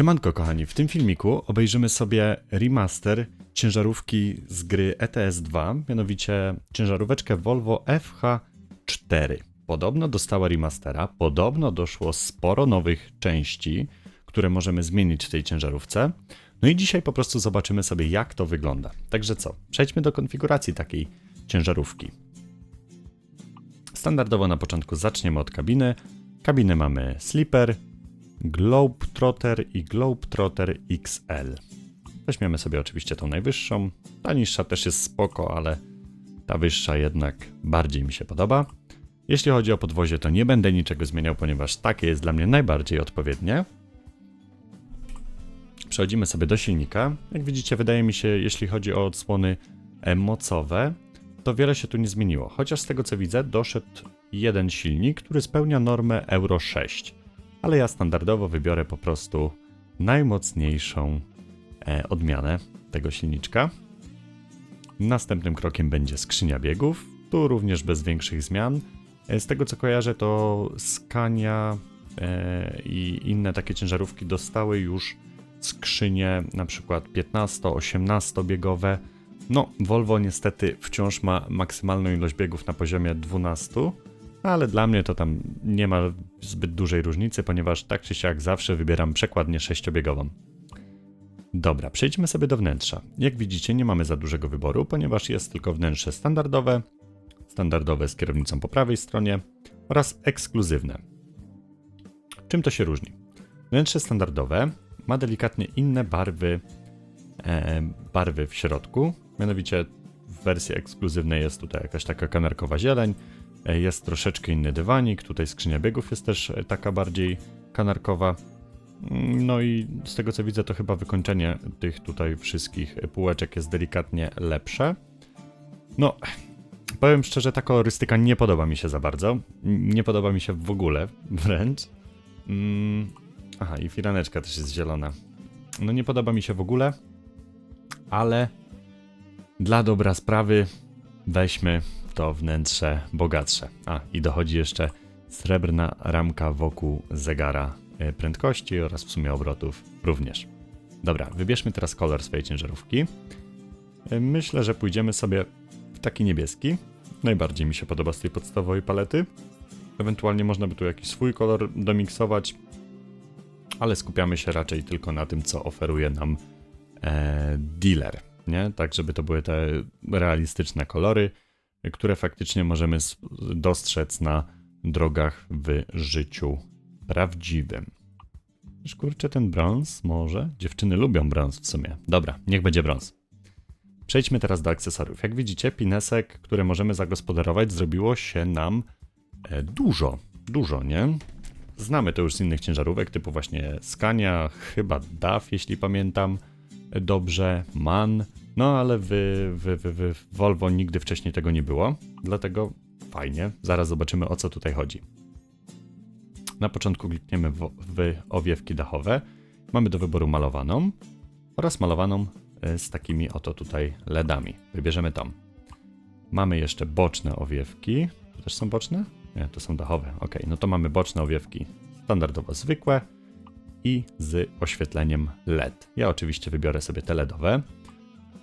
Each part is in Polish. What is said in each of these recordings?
Siemanko kochani, w tym filmiku obejrzymy sobie remaster ciężarówki z gry E ETS2, mianowicie ciężaróweczkę Volvo FH4. Podobno dostała remastera, podobno doszło sporo nowych części, które możemy zmienić w tej ciężarówce. No i dzisiaj po prostu zobaczymy sobie jak to wygląda. Także co, przejdźmy do konfiguracji takiej ciężarówki. Standardowo na początku zaczniemy od kabiny. Kabinę mamy Sleeper, Globetrotter i Globetrotter XL. Weźmiemy sobie oczywiście tą najwyższą. Ta niższa też jest spoko, ale ta wyższa jednak bardziej mi się podoba. Jeśli chodzi o podwozie, to nie będę niczego zmieniał, ponieważ takie jest dla mnie najbardziej odpowiednie. Przechodzimy sobie do silnika. Jak widzicie, wydaje mi się, jeśli chodzi o odsłony e, mocowe, to wiele się tu nie zmieniło. Chociaż z tego co widzę, doszedł jeden silnik, który spełnia normę Euro 6 ale ja standardowo wybiorę po prostu najmocniejszą e, odmianę tego silniczka. Następnym krokiem będzie skrzynia biegów, tu również bez większych zmian. E, z tego co kojarzę, to Scania e, i inne takie ciężarówki dostały już skrzynie na przykład 15-18 biegowe. No, Volvo niestety wciąż ma maksymalną ilość biegów na poziomie 12, ale dla mnie to tam nie ma zbyt dużej różnicy, ponieważ tak czy siak zawsze wybieram przekładnię sześciobiegową. Dobra, przejdźmy sobie do wnętrza. Jak widzicie, nie mamy za dużego wyboru, ponieważ jest tylko wnętrze standardowe, standardowe z kierownicą po prawej stronie oraz ekskluzywne. Czym to się różni? Wnętrze standardowe ma delikatnie inne barwy, e, barwy w środku, mianowicie w wersji ekskluzywnej jest tutaj jakaś taka kanarkowa zieleń, Jest troszeczkę inny dywanik, tutaj skrzynia biegów jest też e, taka bardziej kanarkowa. Mm, No i z tego co widzę, to chyba wykończenie tych tutaj wszystkich półeczek jest delikatnie lepsze. No, powiem szczerze, ta kolorystyka nie podoba mi się za bardzo. Nie podoba mi się w ogóle, wręcz. Mm, aha, i firaneczka też jest zielona. No nie podoba mi się w ogóle, ale dla dobra sprawy weźmy to wnętrze bogatsze. A i dochodzi jeszcze srebrna ramka wokół zegara e, prędkości oraz w sumie obrotów również. Dobra, wybierzmy teraz kolor swojej ciężarówki. E, Myślę, że pójdziemy sobie w taki niebieski. Najbardziej mi się podoba z tej podstawowej palety. Ewentualnie można by tu jakiś swój kolor domiksować, ale skupiamy się raczej tylko na tym, co oferuje nam e, dealer, nie? Tak, żeby to były te realistyczne kolory które faktycznie możemy dostrzec na drogach w życiu prawdziwym. Kurczę, ten brąz może? Dziewczyny lubią brąz w sumie. Dobra, niech będzie brąz. Przejdźmy teraz do akcesoriów. Jak widzicie, pinesek, które możemy zagospodarować, zrobiło się nam e, dużo. Dużo, nie? Znamy to już z innych ciężarówek, typu właśnie Scania, chyba DAF, jeśli pamiętam dobrze, MAN, no ale w, w, w, w Volvo nigdy wcześniej tego nie było, dlatego fajnie. Zaraz zobaczymy o co tutaj chodzi. Na początku klikniemy w, w owiewki dachowe. Mamy do wyboru malowaną oraz malowaną e, z takimi oto tutaj LEDami. Wybierzemy tą. Mamy jeszcze boczne owiewki. To też są boczne? Nie, to są dachowe. Ok, no to mamy boczne owiewki standardowo zwykłe i z oświetleniem LED. Ja oczywiście wybiorę sobie te LEDowe.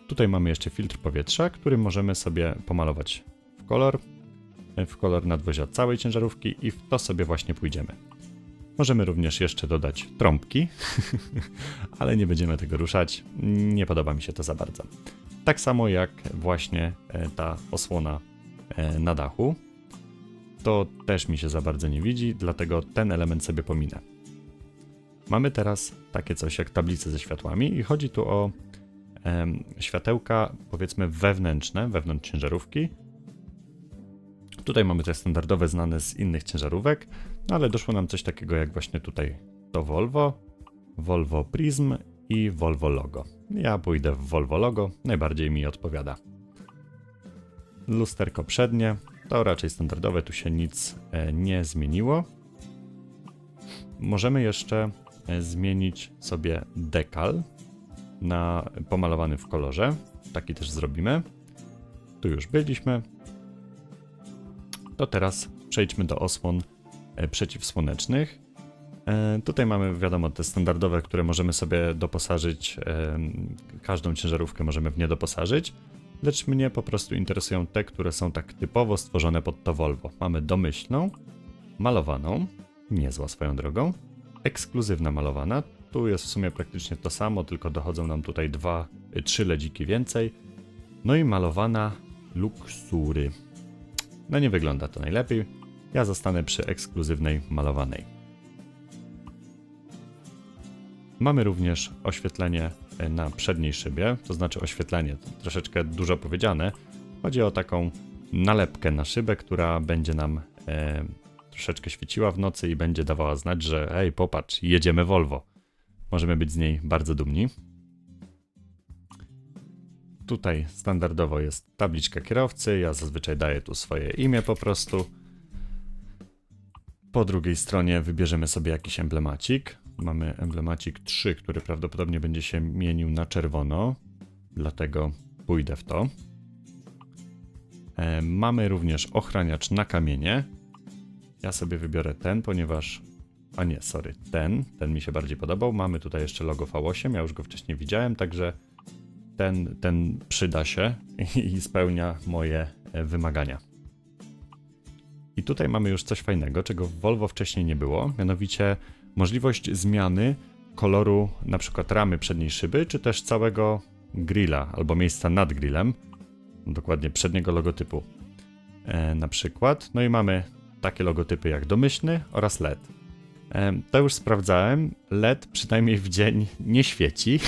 Tutaj mamy jeszcze filtr powietrza, który możemy sobie pomalować w kolor, w kolor nadwozia całej ciężarówki i w to sobie właśnie pójdziemy. Możemy również jeszcze dodać trąbki, ale nie będziemy tego ruszać. Nie podoba mi się to za bardzo. Tak samo jak właśnie e, ta osłona e, na dachu. To też mi się za bardzo nie widzi, dlatego ten element sobie pominę. Mamy teraz takie coś jak tablice ze światłami i chodzi tu o światełka powiedzmy wewnętrzne, wewnątrz ciężarówki. Tutaj mamy te standardowe znane z innych ciężarówek, no ale doszło nam coś takiego jak właśnie tutaj to Volvo, Volvo Prism i Volvo Logo. Ja pójdę w Volvo Logo, najbardziej mi odpowiada. Lusterko przednie, to raczej standardowe, tu się nic e, nie zmieniło. Możemy jeszcze e, zmienić sobie dekal na pomalowany w kolorze. Taki też zrobimy. Tu już byliśmy. To teraz przejdźmy do osłon e, przeciwsłonecznych. E, tutaj mamy, wiadomo, te standardowe, które możemy sobie doposażyć. E, każdą ciężarówkę możemy w nie doposażyć. Lecz mnie po prostu interesują te, które są tak typowo stworzone pod to Volvo. Mamy domyślną, malowaną, niezła swoją drogą, ekskluzywna malowana. Tu jest w sumie praktycznie to samo, tylko dochodzą nam tutaj dwa, y, trzy ledziki więcej. No i malowana luksury. No nie wygląda to najlepiej. Ja zostanę przy ekskluzywnej malowanej. Mamy również oświetlenie e, na przedniej szybie, to znaczy oświetlenie, to troszeczkę dużo powiedziane. Chodzi o taką nalepkę na szybę, która będzie nam e, troszeczkę świeciła w nocy i będzie dawała znać, że hej, popatrz, jedziemy Volvo. Możemy być z niej bardzo dumni. Tutaj standardowo jest tabliczka kierowcy, ja zazwyczaj daję tu swoje imię po prostu. Po drugiej stronie wybierzemy sobie jakiś emblemacik. Mamy emblemacik 3, który prawdopodobnie będzie się mienił na czerwono, dlatego pójdę w to. E, mamy również ochraniacz na kamienie. Ja sobie wybiorę ten, ponieważ. A nie, sorry, ten. Ten mi się bardziej podobał. Mamy tutaj jeszcze logo V8, ja już go wcześniej widziałem, także ten, ten przyda się i spełnia moje e, wymagania. I tutaj mamy już coś fajnego, czego w Volvo wcześniej nie było, mianowicie możliwość zmiany koloru na przykład ramy przedniej szyby, czy też całego grilla albo miejsca nad grillem, dokładnie przedniego logotypu e, na przykład. No i mamy takie logotypy jak domyślny oraz LED. To już sprawdzałem. LED przynajmniej w dzień nie świeci,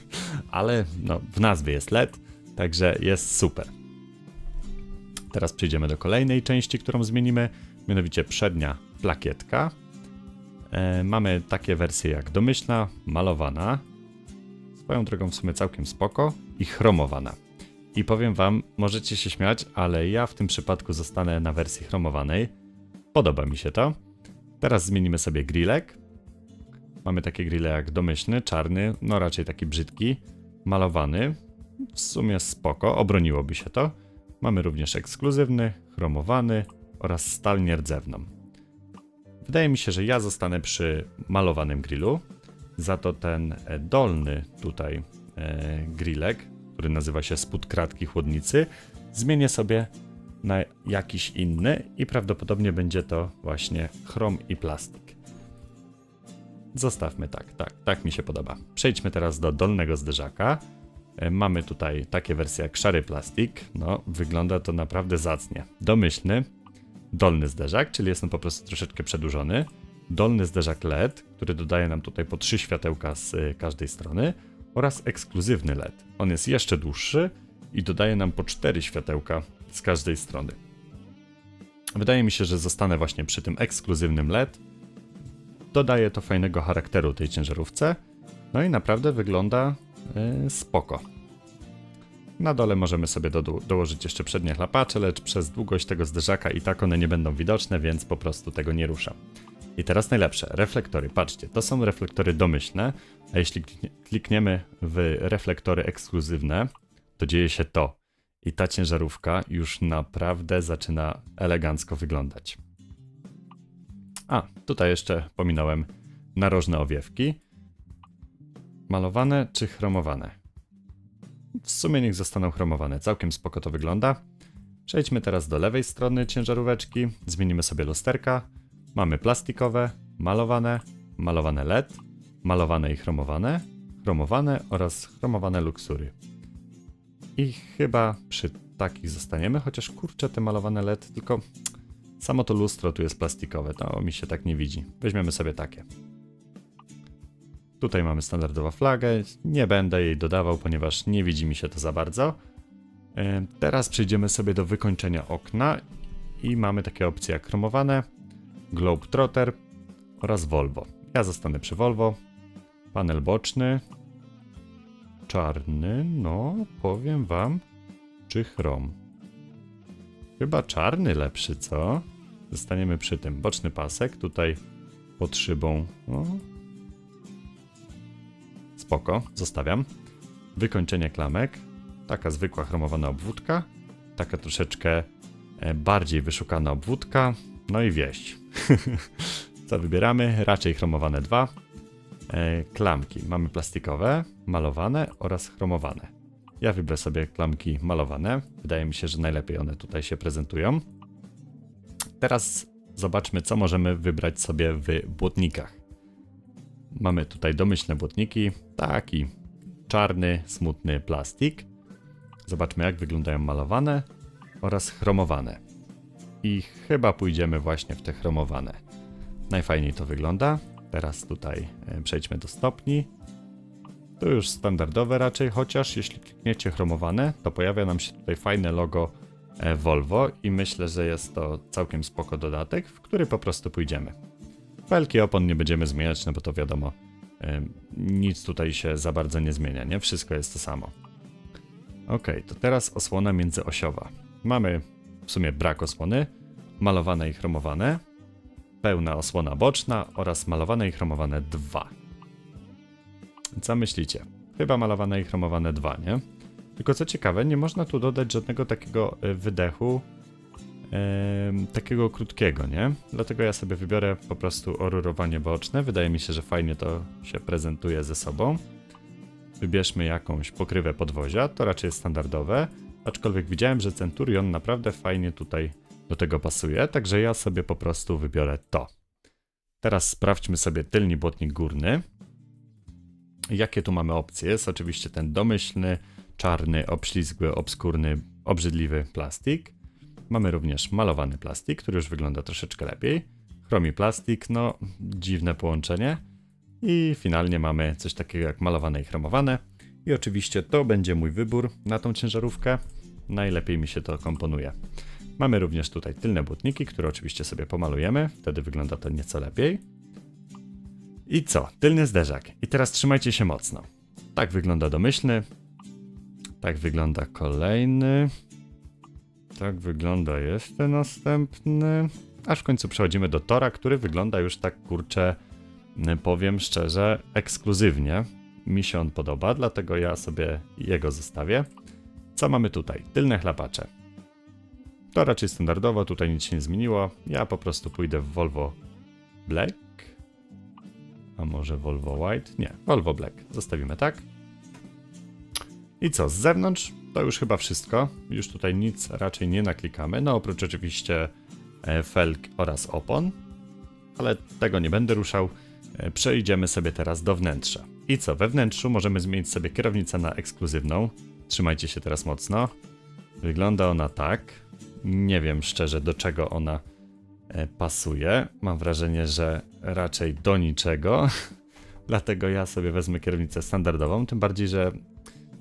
ale no, w nazwie jest LED, także jest super. Teraz przejdziemy do kolejnej części, którą zmienimy, mianowicie przednia plakietka. Mamy takie wersje jak domyślna, malowana, swoją drogą w sumie całkiem spoko i chromowana. I powiem wam, możecie się śmiać, ale ja w tym przypadku zostanę na wersji chromowanej. Podoba mi się to. Teraz zmienimy sobie grillek. Mamy takie grille jak domyślny, czarny, no raczej taki brzydki, malowany. W sumie spoko, obroniłoby się to. Mamy również ekskluzywny, chromowany oraz stal nierdzewną. Wydaje mi się, że ja zostanę przy malowanym grillu. Za to ten e, dolny tutaj e, grillek, który nazywa się spód kratki chłodnicy, zmienię sobie na jakiś inny i prawdopodobnie będzie to właśnie chrom i plastik. Zostawmy tak, tak, tak mi się podoba. Przejdźmy teraz do dolnego zderzaka. E, Mamy tutaj takie wersje jak szary plastik. No, wygląda to naprawdę zacnie. Domyślny, dolny zderzak, czyli jest on po prostu troszeczkę przedłużony. Dolny zderzak LED, który dodaje nam tutaj po trzy światełka z y, każdej strony. Oraz ekskluzywny LED. On jest jeszcze dłuższy i dodaje nam po cztery światełka z każdej strony. Wydaje mi się, że zostanę właśnie przy tym ekskluzywnym LED. Dodaje to fajnego charakteru tej ciężarówce. No i naprawdę wygląda yy, spoko. Na dole możemy sobie do, dołożyć jeszcze przednie chlapacze, lecz przez długość tego zderzaka i tak one nie będą widoczne, więc po prostu tego nie ruszam. I teraz najlepsze, reflektory. Patrzcie, to są reflektory domyślne, a jeśli kliknie- klikniemy w reflektory ekskluzywne, to dzieje się to. I ta ciężarówka już naprawdę zaczyna elegancko wyglądać. A, tutaj jeszcze pominąłem narożne owiewki. Malowane czy chromowane? W sumie niech zostaną chromowane, całkiem spoko to wygląda. Przejdźmy teraz do lewej strony ciężaróweczki, zmienimy sobie lusterka. Mamy plastikowe, malowane, malowane LED, malowane i chromowane, chromowane oraz chromowane luksury. I chyba przy takich zostaniemy, chociaż kurczę te malowane LED, tylko samo to lustro tu jest plastikowe, to mi się tak nie widzi. Weźmiemy sobie takie. Tutaj mamy standardową flagę, nie będę jej dodawał, ponieważ nie widzi mi się to za bardzo. Teraz przejdziemy sobie do wykończenia okna i mamy takie opcje jak chromowane, Globetrotter oraz Volvo. Ja zostanę przy Volvo. Panel boczny, czarny, no powiem wam, czy chrom. Chyba czarny lepszy, co? Zostaniemy przy tym. Boczny pasek, tutaj pod szybą. No. Spoko, zostawiam. Wykończenie klamek. Taka zwykła chromowana obwódka. Taka troszeczkę e, bardziej wyszukana obwódka. No i wieść. Co wybieramy? Raczej chromowane dwa. E, klamki mamy plastikowe, malowane oraz chromowane. Ja wybrę sobie klamki malowane. Wydaje mi się, że najlepiej one tutaj się prezentują. Teraz zobaczmy, co możemy wybrać sobie w błotnikach. Mamy tutaj domyślne błotniki, taki czarny, smutny plastik. Zobaczmy, jak wyglądają malowane oraz chromowane. I chyba pójdziemy właśnie w te chromowane. Najfajniej to wygląda. Teraz tutaj e, przejdźmy do stopni. To już standardowe raczej, chociaż jeśli klikniecie chromowane, to pojawia nam się tutaj fajne logo e, Volvo i myślę, że jest to całkiem spoko dodatek, w który po prostu pójdziemy. Felki opon nie będziemy zmieniać, no bo to wiadomo, e, nic tutaj się za bardzo nie zmienia, nie? Wszystko jest to samo. Ok, to teraz osłona międzyosiowa. Mamy w sumie brak osłony, malowane i chromowane, pełna osłona boczna oraz malowane i chromowane 2. Co myślicie? Chyba malowane i chromowane 2, nie? Tylko co ciekawe, nie można tu dodać żadnego takiego e, wydechu, takiego krótkiego, nie? Dlatego ja sobie wybiorę po prostu orurowanie boczne. Wydaje mi się, że fajnie to się prezentuje ze sobą. Wybierzmy jakąś pokrywę podwozia, to raczej jest standardowe, aczkolwiek widziałem, że Centurion naprawdę fajnie tutaj do tego pasuje, także ja sobie po prostu wybiorę to. Teraz sprawdźmy sobie tylny błotnik górny. Jakie tu mamy opcje? Jest oczywiście ten domyślny, czarny, obślizgły, obskurny, obrzydliwy plastik. Mamy również malowany plastik, który już wygląda troszeczkę lepiej. Chromi plastik, no dziwne połączenie. I finalnie mamy coś takiego jak malowane i chromowane. I oczywiście to będzie mój wybór na tą ciężarówkę. Najlepiej mi się to komponuje. Mamy również tutaj tylne błotniki, które oczywiście sobie pomalujemy, wtedy wygląda to nieco lepiej. I co? Tylny zderzak. I teraz trzymajcie się mocno. Tak wygląda domyślny. Tak wygląda kolejny. Tak wygląda jeszcze następny. Aż w końcu przechodzimy do Tora, który wygląda już tak kurczę, powiem szczerze, ekskluzywnie. Mi się on podoba, dlatego ja sobie jego zostawię. Co mamy tutaj? Tylne chlapacze. To raczej standardowo, tutaj nic się nie zmieniło. Ja po prostu pójdę w Volvo Black. A może Volvo White? Nie, Volvo Black. Zostawimy tak. I co, z zewnątrz to już chyba wszystko. Już tutaj nic raczej nie naklikamy. No oprócz oczywiście e, felg oraz opon. Ale tego nie będę ruszał. E, Przejdziemy sobie teraz do wnętrza. I co, we wnętrzu możemy zmienić sobie kierownicę na ekskluzywną. Trzymajcie się teraz mocno. Wygląda ona tak. Nie wiem szczerze, do czego ona e, pasuje. Mam wrażenie, że raczej do niczego. Dlatego ja sobie wezmę kierownicę standardową. Tym bardziej, że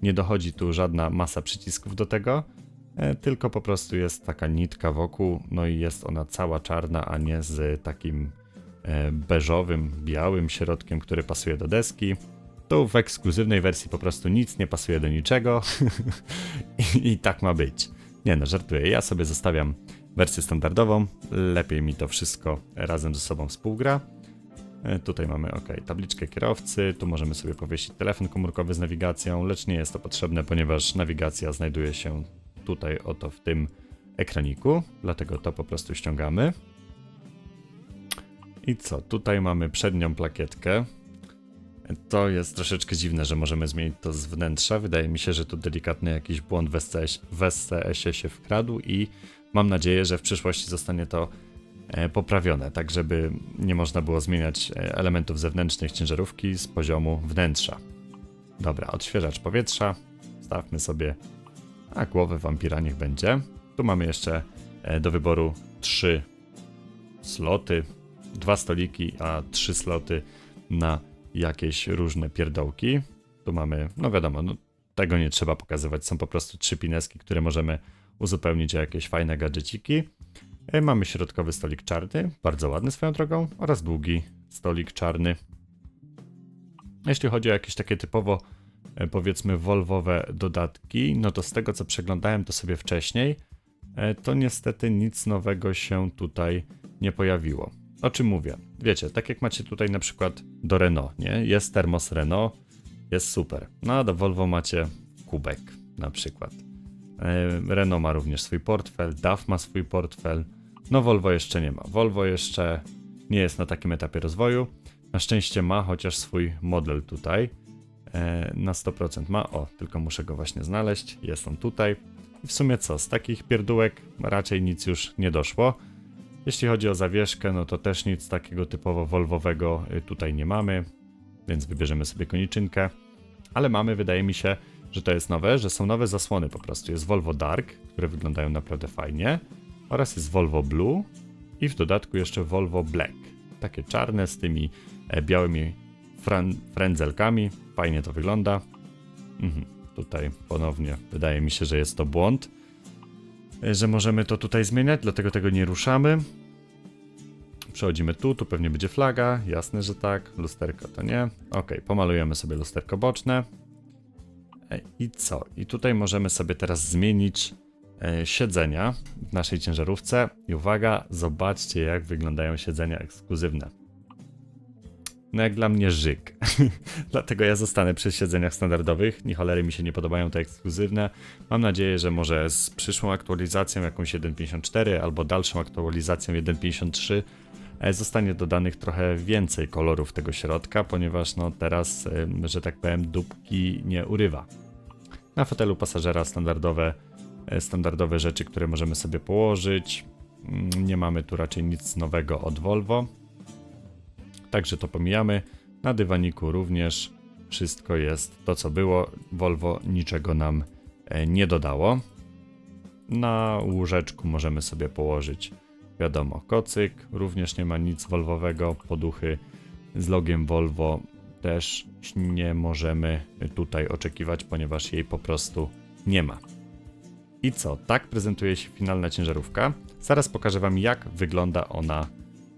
nie dochodzi tu żadna masa przycisków do tego. e, Tylko po prostu jest taka nitka wokół, no i jest ona cała czarna, a nie z takim e, beżowym, białym środkiem, który pasuje do deski. Tu w ekskluzywnej wersji po prostu nic nie pasuje do niczego I, i tak ma być. Nie no, żartuję. Ja sobie zostawiam wersję standardową. Lepiej mi to wszystko razem ze sobą współgra. E, Tutaj mamy ok, tabliczkę kierowcy, tu możemy sobie powiesić telefon komórkowy z nawigacją, lecz nie jest to potrzebne, ponieważ nawigacja znajduje się tutaj oto w tym ekraniku, dlatego to po prostu ściągamy. I co? Tutaj mamy przednią plakietkę. To jest troszeczkę dziwne, że możemy zmienić to z wnętrza. Wydaje mi się, że tu delikatny jakiś błąd w SCS SCS-ie się wkradł i mam nadzieję, że w przyszłości zostanie to e, poprawione, tak żeby nie można było zmieniać e, elementów zewnętrznych ciężarówki z poziomu wnętrza. Dobra, odświeżacz powietrza. Stawmy sobie, a głowę wampira niech będzie. Tu mamy jeszcze e, do wyboru trzy sloty, dwa stoliki, a trzy sloty na jakieś różne pierdołki. Tu mamy, no wiadomo, no, tego nie trzeba pokazywać, są po prostu trzy pineski, które możemy uzupełnić o jakieś fajne gadżeciki. E, Mamy środkowy stolik czarny, bardzo ładny swoją drogą, oraz długi stolik czarny. Jeśli chodzi o jakieś takie typowo, e, powiedzmy, Volvowe dodatki, no to z tego co przeglądałem to sobie wcześniej, e, to niestety nic nowego się tutaj nie pojawiło. O czym mówię? Wiecie, tak jak macie tutaj na przykład do Renault, nie? Jest termos Renault, jest super. No a do Volvo macie kubek na przykład. E, Renault ma również swój portfel, DAF ma swój portfel. No Volvo jeszcze nie ma. Volvo jeszcze nie jest na takim etapie rozwoju. Na szczęście ma chociaż swój model tutaj. E, na 100% ma. O, tylko muszę go właśnie znaleźć. Jest on tutaj. I w sumie co, z takich pierdółek raczej nic już nie doszło. Jeśli chodzi o zawieszkę, no to też nic takiego typowo Volvowego y, tutaj nie mamy, więc wybierzemy sobie koniczynkę. Ale mamy, wydaje mi się, że to jest nowe, że są nowe zasłony po prostu. Jest Volvo Dark, które wyglądają naprawdę fajnie, oraz jest Volvo Blue i w dodatku jeszcze Volvo Black. Takie czarne z tymi e, białymi frędzelkami. Fajnie to wygląda. Mhm. Tutaj ponownie wydaje mi się, że jest to błąd, że możemy to tutaj zmieniać, dlatego tego nie ruszamy. Przechodzimy tu, tu pewnie będzie flaga, jasne, że tak. Lusterko to nie. Ok, pomalujemy sobie lusterko boczne. E, I co? I tutaj możemy sobie teraz zmienić e, siedzenia w naszej ciężarówce. I uwaga, zobaczcie jak wyglądają siedzenia ekskluzywne. No jak dla mnie żyk. Dlatego ja zostanę przy siedzeniach standardowych. Ni cholery mi się nie podobają te ekskluzywne. Mam nadzieję, że może z przyszłą aktualizacją jakąś 1.54 albo dalszą aktualizacją 1.53 e, zostanie dodanych trochę więcej kolorów tego środka, ponieważ no teraz, em, że tak powiem, dupki nie urywa. Na fotelu pasażera standardowe, e, standardowe rzeczy, które możemy sobie położyć. Mm, Nie mamy tu raczej nic nowego od Volvo. Także to pomijamy. Na dywaniku również wszystko jest to, co było. Volvo niczego nam e, nie dodało. Na łóżeczku możemy sobie położyć, wiadomo, kocyk. Również nie ma nic Volvowego. Poduchy z logiem Volvo też nie możemy tutaj oczekiwać, ponieważ jej po prostu nie ma. I co? Tak prezentuje się finalna ciężarówka. Zaraz pokażę Wam, jak wygląda ona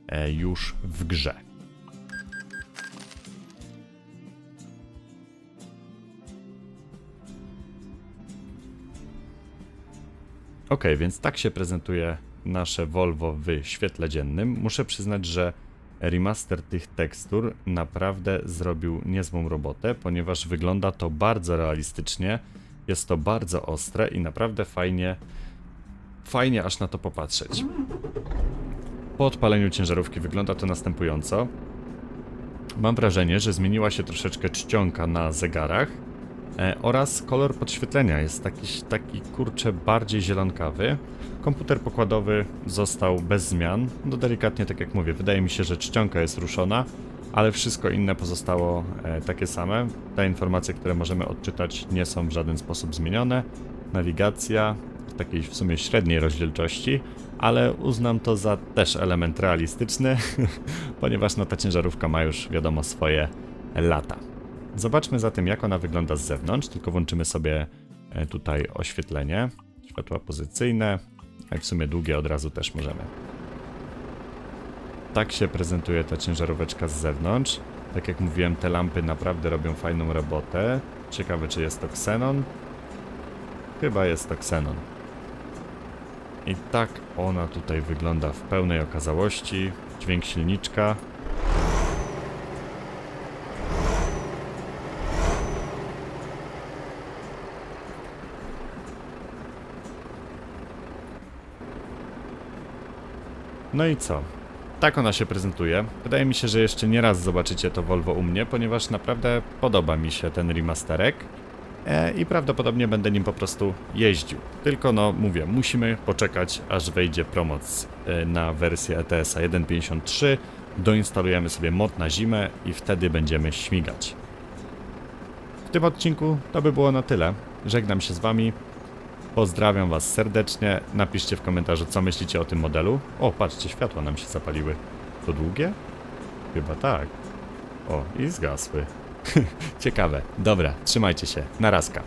e, już w grze. Ok, więc tak się prezentuje nasze Volvo w świetle dziennym. Muszę przyznać, że remaster tych tekstur naprawdę zrobił niezłą robotę, ponieważ wygląda to bardzo realistycznie, jest to bardzo ostre i naprawdę fajnie, fajnie aż na to popatrzeć. Po odpaleniu ciężarówki wygląda to następująco. Mam wrażenie, że zmieniła się troszeczkę czcionka na zegarach e, oraz kolor podświetlenia jest taki, taki kurczę bardziej zielonkawy. Komputer pokładowy został bez zmian. No delikatnie tak jak mówię, wydaje mi się, że czcionka jest ruszona, ale wszystko inne pozostało e, takie same. Te informacje, które możemy odczytać nie są w żaden sposób zmienione. Nawigacja w takiej w sumie średniej rozdzielczości, ale uznam to za też element realistyczny, ponieważ no ta ciężarówka ma już wiadomo swoje lata. Zobaczmy zatem jak ona wygląda z zewnątrz, tylko włączymy sobie e, tutaj oświetlenie, światła pozycyjne, a w sumie długie od razu też możemy. Tak się prezentuje ta ciężaróweczka z zewnątrz. Tak jak mówiłem, te lampy naprawdę robią fajną robotę. Ciekawe, czy jest to Xenon? Chyba jest to Xenon. I tak ona tutaj wygląda w pełnej okazałości. Dźwięk silniczka. No i co? Tak ona się prezentuje. Wydaje mi się, że jeszcze nie raz zobaczycie to Volvo u mnie, ponieważ naprawdę podoba mi się ten remasterek e, i prawdopodobnie będę nim po prostu jeździł. Tylko no mówię, musimy poczekać aż wejdzie promoc e, na wersję ETS-a 1.53, doinstalujemy sobie mod na zimę i wtedy będziemy śmigać. W tym odcinku to by było na tyle. Żegnam się z wami. Pozdrawiam Was serdecznie. Napiszcie w komentarzu, co myślicie o tym modelu. O, patrzcie, światła nam się zapaliły. To długie? Chyba tak. O, i zgasły. Ciekawe. Dobra, trzymajcie się. Narazka.